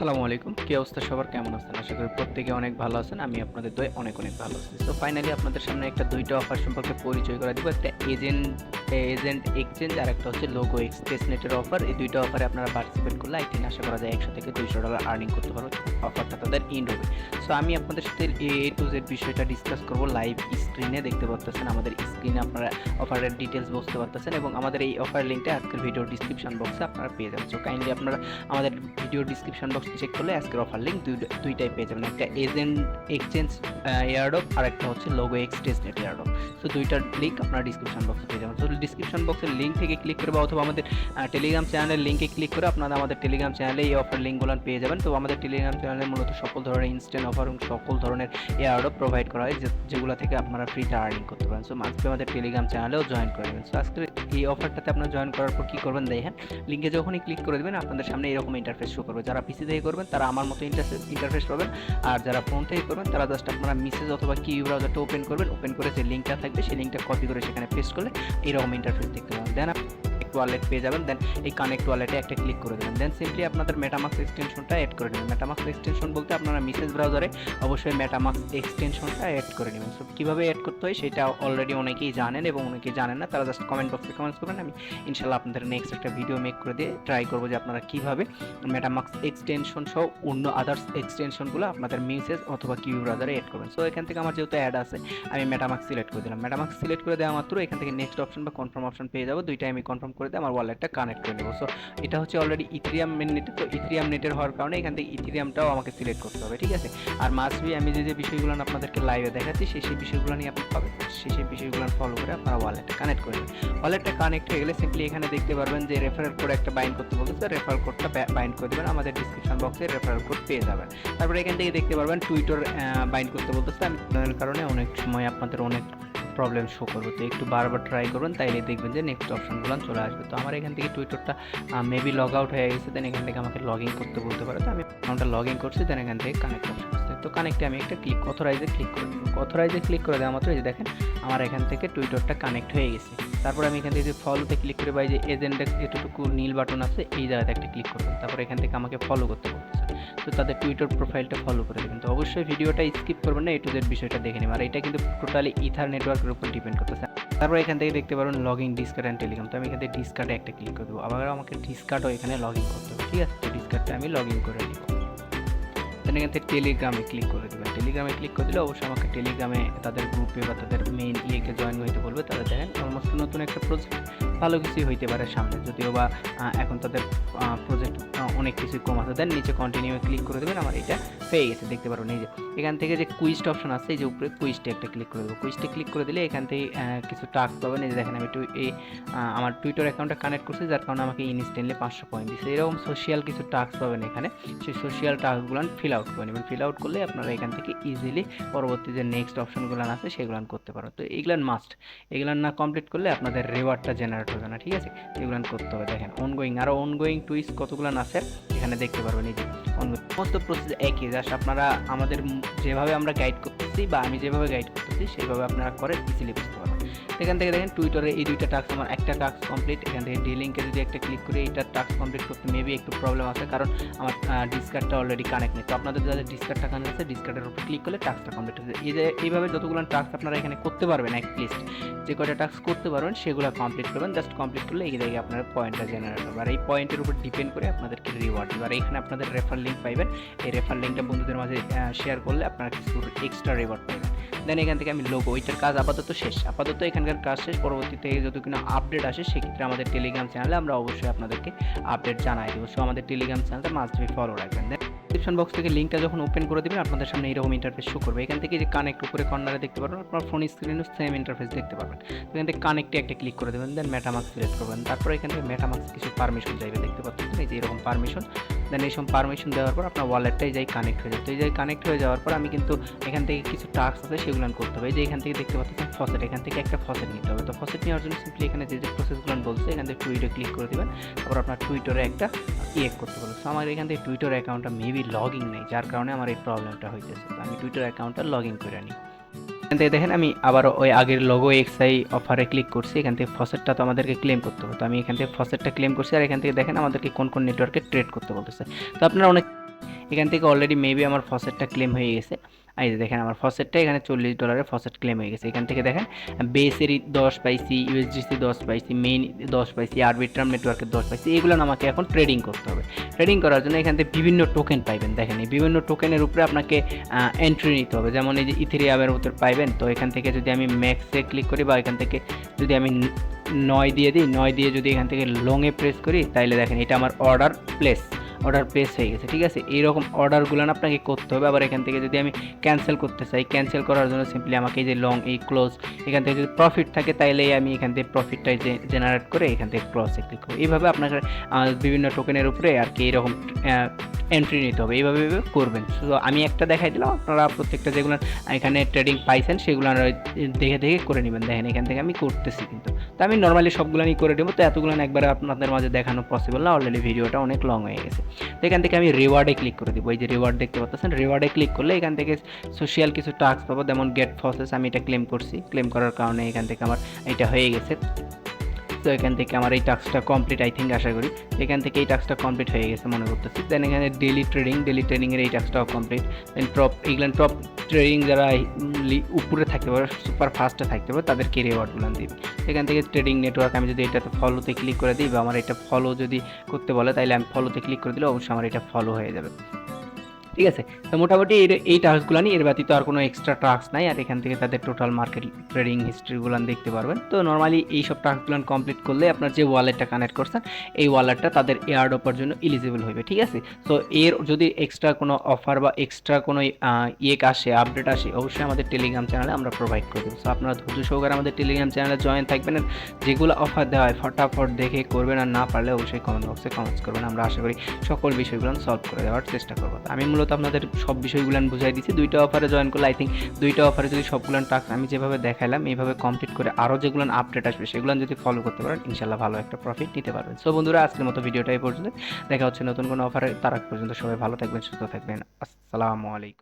আসসালামু আলাইকুম। কি অবস্থা সবার? কেমন আছেন? আশা করি প্রত্যেকে অনেক ভালো আছেন আমি আপনাদের দয়ে অনেক অনেক ভালো আছি। তো ফাইনালি আপনাদের সামনে একটা দুইটা অফার সম্পর্কে পরিচয় করে দিব। একটা এজেন্ট এজেন্ট এক্সচেঞ্জ আর একটা হচ্ছে লোগো এক্সপ্রেস নেটের অফার এই দুইটা অফারে আপনারা পার্টিসিপেট করলে থিঙ্ক আশা করা যায় একশো থেকে দুইশো ডলার আর্নিং করতে পারব অফারটা তাদের ইন্ড হবে সো আমি আপনাদের সাথে এ টু জেড বিষয়টা ডিসকাস করব লাইভ স্ক্রিনে দেখতে পারতেছেন আমাদের স্ক্রিনে আপনারা অফারের ডিটেলস বুঝতে পারতেছেন এবং আমাদের এই অফার লিঙ্কটা আজকের ভিডিও ডিসক্রিপশন বক্সে আপনারা পেয়ে যাবেন। সো কাইন্ডলি আপনারা আমাদের ভিডিও ডিসক্রিপশন বক্স চেক করলে আজকের অফার লিঙ্ক দুইটাই পেয়ে যাবেন। একটা এজেন্ট এক্সচেঞ্জ এয়ারডপ আর একটা হচ্ছে logo exchange net airdrop so দুইটার লিঙ্ক আপনারা ডিসক্রিপশন বক্সে পেয়ে যাবেন। সো ডিসক্রিপশন বক্সের লিঙ্ক থেকে ক্লিক করে বা অথবা আমাদের টেলিগ্রাম চ্যানেলের লিঙ্কে ক্লিক করে আপনারা আমাদের টেলিগ্রাম চ্যানেলে এই অফার লিঙ্কগুলো পেয়ে যাবেন। তো আমাদের টেলিগ্রাম চ্যানেলে মূলত সকল ধরনের ইনস্ট্যান্ট অফার এবং সকল ধরনের এয়ারডপ প্রোভাইড করা হয় যেগুলো থেকে আপনারা ফ্রিতে আর্নিং করতে পারেন। সো আজকে আমাদের টেলিগ্রাম চ্যানেলেও জয়েন করে নেবেন। সো আজকে এই অফারটাতে আপনারা জয়েন করার পর কী করবেন দেখেন? লিঙ্কে যখনই ক্লিক করে দেবেন, আপনাদের সামনে এরকম ইন্টারফেস শো করবে। যারা পিসি থেকে করবেন, তারা আমার মতো ইন্টারফেস ইন্টারফেস পাবেন। আর যারা ফোন থেকে করবেন, তারা জাস্ট আপনারা মেসেজ অথবা কি ব্রাউজারটা ওপেন করবেন ওপেন করে যে লিঙ্কটা থাকবে, সেই লিঙ্কটা কপি করে সেখানে পেস্ট করলে এরকম ইন্টারফেস দেখতে পাবেন। দেন ওয়ালেট পেয়ে যাবেন দেন এই কানেক্ট ওয়ালেটে একটা ক্লিক করে দেবেন। দেন সিম্পলি আপনাদের মেটামাক্স এক্সটেনশনটা অ্যাড করে নেবেন। মেটামাক্স এক্সটেনশন বলতে আপনারা মেসেজ ব্রাউজারে অবশ্যই মেটামাক্স এক্সটেনশনটা অ্যাড করে নেবেন। সো কীভাবে অ্যাড করতে হয় সেটা অলরেডি অনেকেই জানেন এবং অনেকেই জানেন না। তারা জাস্ট কমেন্ট বক্সে কমেন্টস করবেন। আমি ইনশাল্লাহ আপনাদের নেক্সট একটা ভিডিও মেক করে দিয়ে ট্রাই করব যে আপনারা কীভাবে মেটামাক্স এক্সটেনশন সহ অন্য আদার্স এক্সটেনশনগুলো আপনাদের মেসেজ অথবা কিউ ব্রাউজারে অ্যাড করবেন। সো এখান থেকে আমার যেহেতু অ্যাড আছে, আমি মেটামাক্স সিলেক্ট করে দিলাম। মেটামাক্স সিলেক্ট করে দেওয়া মাত্র এখান থেকে নেক্সট অপশন বা কনফার্ম অপশন পেয়ে যাব। দুইটাই আমি কনফার্ম করে দিয়ে আমার ওয়ালেটটা কানেক্ট করে নেব। সো এটা হচ্ছে অলরেডি ইথিরিয়াম নেটে তো ইথিরিয়াম নেটের হওয়ার কারণে এখান থেকে ইথিরিয়ামটাও আমাকে সিলেক্ট করতে হবে, ঠিক আছে? আর মাসবি আমি যে যে বিষয়গুলো আপনাদেরকে লাইভে দেখাচ্ছি, সেই সেই বিষয়গুলো নিয়ে আপনি পাবেন। সেই সেই বিষয়গুলো ফলো করে আপনারা ওয়ালেটটা কানেক্ট করে নেবেন। ওয়ালেটটা কানেক্ট হয়ে গেলে সিম্পলি এখানে দেখতে পারবেন যে রেফারেল কোড একটা বাইন্ড করতে বলতেছে রেফারেল কোডটা বাইন্ড করে দেবেন। আমাদের ডিসক্রিপশন বক্সে রেফারেল কোড পেয়ে যাবেন। তারপরে এখান থেকে দেখতে পারবেন টুইটার বাইন্ড করতে বলতেছে। আমি কারণে অনেক সময় আপনাদের অনেক প্রবলেম শো করবে। তো একটু বারবার ট্রাই করবেন তাইলে দেখবেন যে নেক্সট অপশনগুলো চলে আসবে। তো আমার এখান থেকে টুইটারটা মেবি লগ আউট হয়ে গেছে দেন এখান থেকে আমাকে লগ ইন করতে বলতে পারে। তো আমি অ্যাকাউন্টটা লগ ইন করছি দেন এখান থেকে কানেক্ট অপশন আসছে তো কানেক্টে আমি একটা ক্লিক অথরাইজে ক্লিক করে দেবো। অথরাইজে ক্লিক করে দেওয়া মাত্র এই যে দেখেন, আমার এখান থেকে টুইটারটা কানেক্ট হয়ে গেছে। তারপর আমি এখান থেকে ফলোতে ক্লিক করে পাই যে এজেন্টে এতটুকু নীল বাটন আছে, এই জায়গাতে একটা ক্লিক করবেন তারপর এখান থেকে আমাকে ফলো করতে বলতেছে তো তাদের টুইটার প্রোফাইলটা ফলো করে দেবেন। তো অবশ্যই ভিডিওটা স্কিপ করবেন না এ টু জেড বিষয়টা দেখে নেবেন। আর এটা কিন্তু টোটালি ইথার নেটওয়ার্কের উপর ডিপেন্ড করতেছে। তারপর এখান থেকে দেখতে পারবেন log in discord and telegram তো আমি এখান থেকে ডিসকার্ডে একটা ক্লিক করে দেবো। আবার আমাকে ডিসকার্ডও এখানে লগ ইন করতে হবে। ঠিক আছে, তো ডিসকার্ডটা আমি লগ ইন করে নিব। দেন এখান থেকে টেলিগ্রামে ক্লিক করে দেবেন। টেলিগ্রামে ক্লিক করে দিলে অবশ্যই আমাকে টেলিগ্রামে তাদের গ্রুপে বা তাদের মেইন ইয়েকে জয়েন হইতে বলবে। তারা দেখেন অলমোস্ট নতুন একটা প্রজেক্ট ভালো কিছুই হইতে পারে সামনে। যদিও বা এখন তাদের প্রজেক্ট অনেক কিছুই কম আছে। দেন নিচে কন্টিনিউ ক্লিক করে দেবেন, আমার এটা পেয়ে গেছে, দেখতে এই যে। এখান থেকে যে কুইস্ট অপশন আছে, এই যে উপরে কুইস্টে একটা ক্লিক করে দেবো। কুইস্টে ক্লিক করে দিলে এখান থেকে কিছু টাস্ক পাবেন। এই যে দেখেন, আমি টুই এই আমার টুইটার অ্যাকাউন্টটা কানেক্ট করছি, যার কারণে আমাকে ইনস্ট্যান্টলি পাঁচশো পয়েন্ট দিচ্ছে এরকম সোশিয়াল কিছু টাস্ক পাবেন এখানে। সেই সোশিয়াল টাস্কগুলো ফিল আউট করে নেবেন ফিল আউট করলে আপনারা এখান থেকে ইজিলি পরবর্তী যে নেক্সট অপশনগুলো আছে সেগুলো করতে পারো। তো এইগুলান মাস্ট এগুলান না কমপ্লিট করলে আপনাদের রিওয়ার্ডটা জেনারেট হবে না, ঠিক আছে? এগুলান করতে হবে। দেখেন অনগোয়িং আরও অনগোয়িং টুইস কতগুলান আছে? এখানে দেখতে পারবেন এই যে সমস্ত প্রসেস একই জাস্ট আপনারা আমাদের যেভাবে আমরা গাইড করতেছি বা আমি যেভাবে গাইড করতেছি সেভাবে আপনারা করে ইজিলি বুঝতে পারবেন। এখান থেকে দেখেন টুইটারে এই দুইটা টাস্ক আমার একটা টাস্ক কমপ্লিট এখান থেকে ডি লিঙ্কে যদি একটা ক্লিক করি এইটা টাস্ক কমপ্লিট করতে মেবি একটু প্রবলেম আছে কারণ আমার ডিসকার্ডটা অলরেডি কানেক্ট নেই। তো আপনাদের যাদের ডিসকার্ডটা কানেক্ট আছে ডিসকার্ডের উপর ক্লিক করলে টাস্কটা কমপ্লিট হয়ে যায়। এইভাবে যতগুলো টাস্ক আপনারা এখানে করতে পারবেন এক লিস্ট যে কয়টা টাস্ক করতে পারবেন সেগুলো কমপ্লিট করবেন জাস্ট কমপ্লিট করলে এই জায়গায় আপনার পয়েন্টটা জেনারেট হবে। আর এই পয়েন্টের উপর ডিপেন্ড করে আপনাদেরকে রিওয়ার্ড দেবে। আর এখানে আপনাদের রেফার লিঙ্ক পাইবেন। এই রেফার লিঙ্কটা বন্ধুদের মাঝে শেয়ার করলে আপনারা কিছু এক্সট্রা রিওয়ার্ড পাইবেন দেন এখান থেকে আমি লোগো ওইটার কাজ আপাতত শেষ। আপাতত এখানকার কাজ শেষ। পরবর্তীতে যদি কোনো আপডেট আসে, সেক্ষেত্রে আমাদের টেলিগ্রাম চ্যানেলে আমরা অবশ্যই আপনাদেরকে আপডেট জানাই দেবো। সো আমাদের টেলিগ্রাম চ্যানেলটা মাস্ট বি ফলো রাখবেন। দেন ডিসক্রিপশন বক্স থেকে লিঙ্কটা যখন ওপেন করে দেবেন, আপনাদের সামনে এরকম ইন্টারফেস শো করবে। এখান থেকে যে কানেক্ট উপরে কর্নারে দেখতে পারবেন, আপনার ফোন স্ক্রিনেও সেম ইন্টারফেস দেখতে পারবেন। এখান থেকে কানেক্টে একটা ক্লিক করে দেবেন দেন মেটামাক্স সিলেক্ট করবেন। তারপর এখান থেকে মেটামাক্স কিছু পারমিশন চাইবে, দেখতে পাচ্ছেন? এই যে এরকম পারমিশন দেন এইসব পারমিশন দেওয়ার পর আপনার ওয়ালেটটাই যাই কানেক্ট হয়ে যায়। তো এই যাই কানেক্ট হয়ে যাওয়ার পর আমি কিন্তু এখান থেকে কিছু টাস্ক আছে সেগুলো করতে হবে। এই যে এখান থেকে দেখতে পাচ্ছেন ফসেট এখান থেকে একটা ফসেট নিতে হবে। তো ফসেট নেওয়ার জন্য সিম্পলি এখানে যে যে প্রসেসগুলো বলছে, এখান থেকে টুইটে ক্লিক করে দেবেন। তারপর আপনার টুইটারে একটা ইয়ে করতে পারবেন সো আমার এখান থেকে টুইটার অ্যাকাউন্টটা মেবি লগ ইন নেই, যার কারণে আমার এই প্রবলেমটা হইতেছে। আমি টুইটার অ্যাকাউন্টটা লগ ইন করে নিই এখান থেকে দেখেন, আমি আবারও ওই আগের লোগো এক্সআই অফারে ক্লিক করছি। এখান থেকে ফসেটটা তো আমাদেরকে ক্লেম করতে হবে। তো আমি এখান থেকে ফসেটটা ক্লেম করছি আর এখান থেকে দেখেন আমাদেরকে কোন কোন নেটওয়ার্কে ট্রেড করতে বলতেছে। তো আপনারা অনেক এখান থেকে অলরেডি মেবি আমার ফসেটটা ক্লেম হয়ে গেছে। এই যে দেখেন, আমার ফসেটটা এখানে চল্লিশ ডলারের ফসেট ক্লেম হয়ে গেছে। এখান থেকে দেখেন বেসেরই দশ পাইছি ইউএসডিসি দশ পাইছি মেইন দশ পাইছি আরবিট্রাম নেটওয়ার্কের দশ পাইছি এগুলো আমাকে এখন ট্রেডিং করতে হবে। ট্রেডিং করার জন্য এখান থেকে বিভিন্ন টোকেন পাইবেন। দেখেন, এই বিভিন্ন টোকেনের উপরে আপনাকে এন্ট্রি নিতে হবে। যেমন এই যে ইথেরিয়ামের উপর পাইবেন, তো এখান থেকে যদি আমি ম্যাক্সে ক্লিক করি বা এখান থেকে যদি আমি নয় দিয়ে দিই, নয় দিয়ে যদি এখান থেকে লংয়ে প্রেস করি, তাইলে দেখেন এটা আমার অর্ডার প্লেস অর্ডার প্লেস হয়ে গেছে, ঠিক আছে? এইরকম অর্ডারগুলো আপনাকে করতে হবে। আবার এখান থেকে যদি আমি ক্যান্সেল করতে চাই ক্যান্সেল করার জন্য সিম্পলি আমাকে এই যে লং এই ক্লোজ এখান থেকে যদি প্রফিট থাকে, তাইলে আমি এখান থেকে প্রফিটটাই জেনারেট করে এখান থেকে ক্লোজে ক্লিক করব। এইভাবে আপনার বিভিন্ন টোকেনের উপরে আর কি এরকম এন্ট্রি নিতে হবে, এইভাবে করবেন। তো আমি একটা দেখাই দিলাম, আপনারা প্রত্যেকটা যেগুলো এখানে ট্রেডিং পাইছেন, সেগুলো দেখে দেখে করে নেবেন। দেখেন, এখান থেকে আমি করতেছি কিন্তু। তো আমি নর্মালি সবগুলো নিয়ে করে দেবো তো এতগুলো একবারে আপনাদের মাঝে দেখানো পসিবল না অলরেডি ভিডিওটা অনেক লং হয়ে গেছে। তো এখান থেকে আমি রিওয়ার্ডে ক্লিক করে দিব। এই যে রিওয়ার্ড দেখতে পাচ্ছেন রিওয়ার্ডে ক্লিক করলে এখান থেকে সোশ্যাল কিছু টাস্ক পাবো, যেমন গেট প্রসেস আমি এটা ক্লেম করছি। ক্লেম করার কারণে এখান থেকে আমার এটা হয়ে গেছে। তো এখান থেকে আমার এই টাস্কটা কমপ্লিট আই থিঙ্ক আশা করি। এখান থেকে এই টাস্কটা কমপ্লিট হয়ে গেছে মনে করতেছি। দেন এখানে ডেলি ট্রেডিং ডেলি ট্রেডিংয়ের এই টাস্কটাও কমপ্লিট দেন টপ এগুলো টপ ট্রেডিং যারা উপরে থাকতে পারে সুপার ফাস্টে থাকতে পারে, তাদেরকে রিওয়ার্ডগুলো দিবে এখান থেকে ট্রেডিং নেটওয়ার্ক আমি যদি এটাতে ফলোতে ক্লিক করে দিই বা আমার এটা ফলো যদি করতে বলে তাহলে আমি ফলোতে ক্লিক করে দিলে অবশ্যই আমার এটা ফলো হয়ে যাবে। ঠিক আছে? তো মোটামুটি এর এই টাস্কগুলো নিয়ে এর ব্যতীত আর কোনো এক্সট্রা টাস্ক নাই আর এখান থেকে তাদের টোটাল মার্কেট ট্রেডিং হিস্ট্রিগুলো দেখতে পারবেন। তো নর্মালি এই সব টাস্কগুলো কমপ্লিট করলে আপনার যে ওয়ালেটটা কানেক্ট করছেন এই ওয়ালেটটা তাদের এয়ার অফার জন্য এলিজিবল হবে ঠিক আছে? তো এর যদি এক্সট্রা কোনো অফার বা এক্সট্রা কোনো আহ, ইয়ে আসে আপডেট আসে অবশ্যই আমাদের টেলিগ্রাম চ্যানেলে আমরা প্রোভাইড করে দেবো। সো আপনারা ধৈর্য সহকারে আমাদের টেলিগ্রাম চ্যানেলে জয়েন থাকবেন আর যেগুলো অফার দেওয়া হয় ফটাফট দেখে করবেন আর না পারলে অবশ্যই কমেন্ট বক্সে কমেন্টস করবেন। আমরা আশা করি সকল বিষয়গুলো সলভ করে দেওয়ার চেষ্টা করব। আমি মূলত আপনাদের সব বিষয়গুলো আমি বুঝাই দিচ্ছি। দুইটা অফারে জয়েন করলে আই থিঙ্ক দুইটা অফারে যদি সবগুলো টাস্ক আমি যেভাবে দেখালাম এইভাবে কমপ্লিট করে আরও যেগুলো আপডেট আসবে, সেগুলো যদি ফলো করতে পারেন ইনশাল্লাহ ভালো একটা প্রফিট নিতে পারবেন। সো বন্ধুরা, আজকের মতো ভিডিওটাই পর্যন্ত দেখা হচ্ছে নতুন কোনো অফারে তারা পর্যন্ত সবাই ভালো থাকবেন, সুস্থ থাকবেন। আসসালামু আলাইকুম।